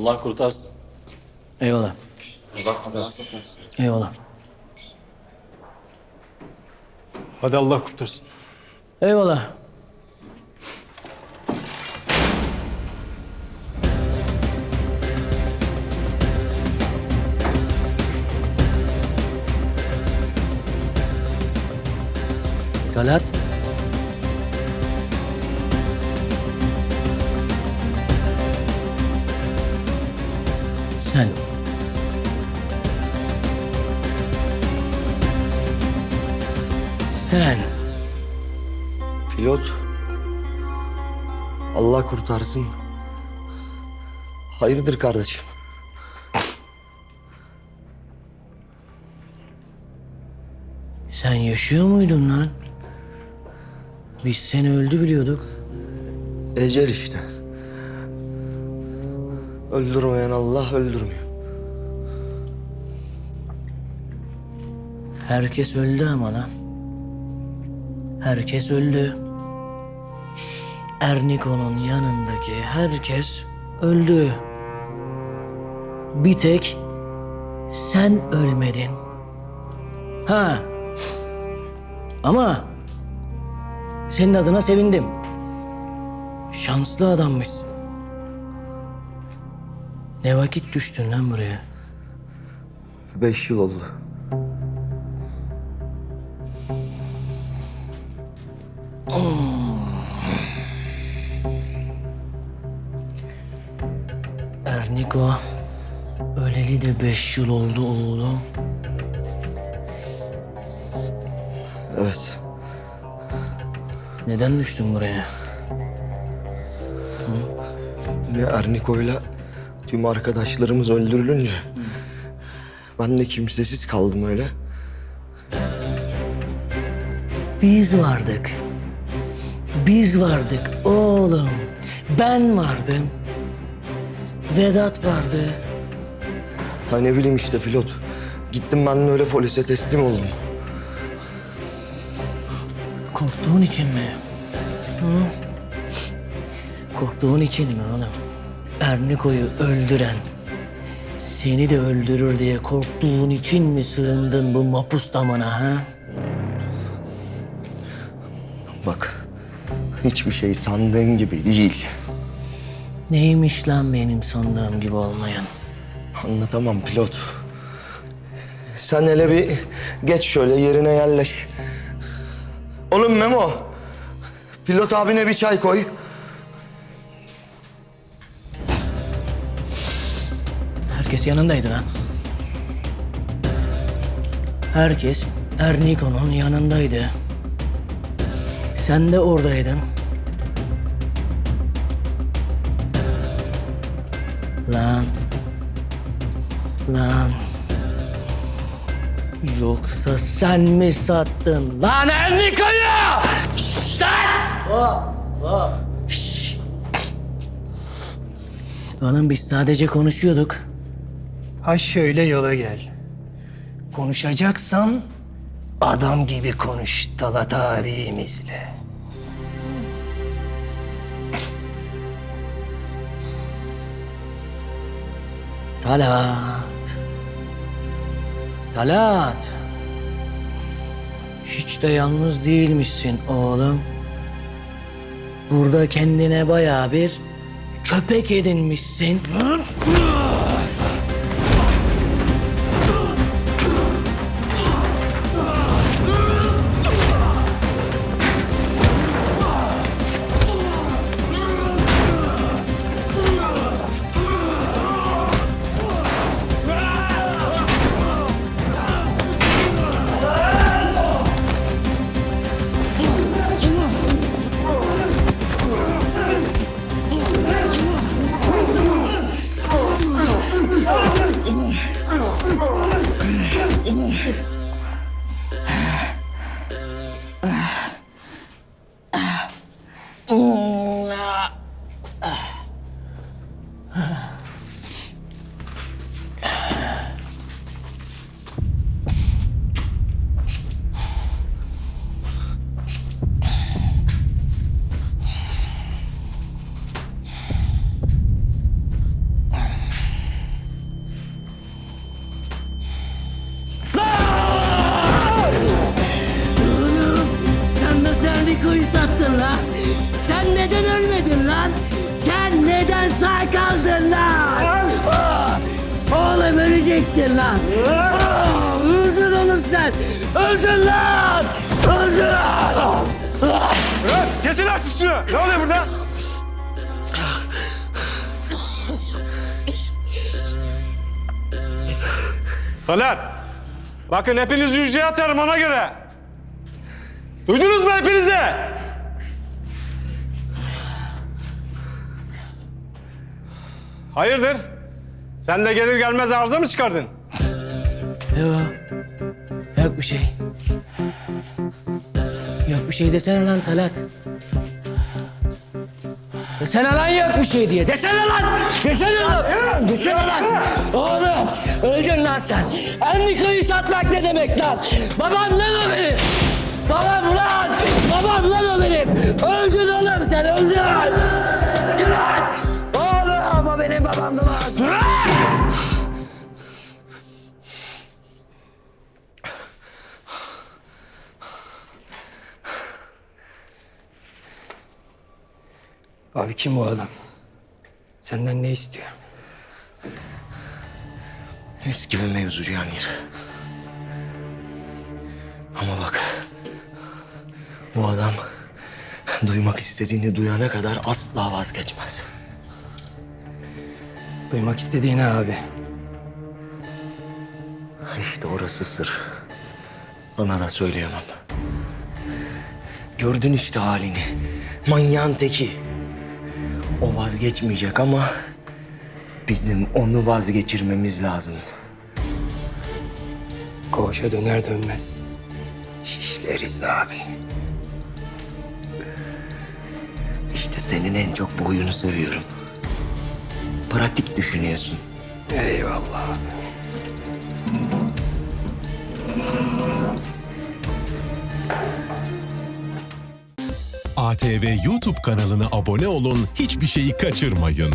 Allah kurtarsın. Eyvallah. Eyvallah. Hadi Allah kurtarsın. Eyvallah. Talat. Sen. Sen. Pilot. Allah kurtarsın. Hayırdır kardeşim? Sen yaşıyor muydun lan? Biz seni öldü biliyorduk. Ecel işte. Öldürmeyen Allah öldürmüyor. Herkes öldü ama lan. Herkes öldü. Erniko'nun yanındaki herkes öldü. Bir tek sen ölmedin. Ha. Ama senin adına sevindim. Şanslı adammışsın. Ne vakit düştün lan buraya? Beş yıl oldu. Erniko, öleli de beş yıl oldu oğlum. Evet. Neden düştün buraya? Ne Erniko'yla tüm arkadaşlarımız öldürülünce ben de kimsesiz kaldım öyle. Biz vardık. Biz vardık oğlum. Ben vardım. Vedat vardı. Ha ne bileyim işte pilot. Gittim ben de öyle polise teslim oldum. Korktuğun için mi? Hı? Korktuğun için mi oğlum? Erniko'yu öldüren, seni de öldürür diye korktuğun için mi sığındın bu mapus damına ha? Bak hiçbir şey sandığın gibi değil. Neymiş lan benim sandığım gibi olmayan? Anlatamam pilot. Sen hele bir geç şöyle yerine yerleş. Oğlum Memo. Pilot abine bir çay koy. Herkes yanındaydı lan. Herkes Erniko'nun yanındaydı. Sen de oradaydın. Lan. Lan. Yoksa sen mi sattın lan Erniko'yu? Şşş lan! Hop, hop. Şşş. Oğlum biz sadece konuşuyorduk. Ha şöyle yola gel. Konuşacaksan adam gibi konuş Talat abimizle. Talat. Talat. Hiç de yalnız değilmişsin oğlum. Burada kendine bayağı bir köpek edinmişsin. って。Kaldın lan. Oğlum öleceksin lan. Öldün oğlum sen. Öldün lan. Öldün lan. Bırak! Kesin artık şunu! Ne oluyor burada? Talat! Bakın hepinizi hücreye atarım ona göre. Duydunuz mu hepinizi? Hayırdır? Sen de gelir gelmez arıza mı çıkardın? Yok. Yok bir şey. Yok bir şey desene lan Talat. Desene lan yok bir şey diye. Desene lan. Desene lan. Desene lan. Oğlum öldün lan sen. Enriko'yu satmak ne demek lan? Babam lan o benim. Babam lan. Babam lan o benim. Öldün oğlum sen öldün. Lan. Benim babamdı lan. Abi kim bu adam? Senden ne istiyor? Eski bir mevzu Cihangir. Ama bak. Bu adam duymak istediğini duyana kadar asla vazgeçmez. Duymak istediğini abi. İşte orası sır. Sana da söyleyemem. Gördün işte halini. Manyağın teki. O vazgeçmeyecek ama bizim onu vazgeçirmemiz lazım. Koğuşa döner dönmez. Şişleriz abi. İşte senin en çok bu huyunu seviyorum. Pratik düşünüyorsun. Eyvallah abi. ATV YouTube kanalına abone olun, hiçbir şeyi kaçırmayın.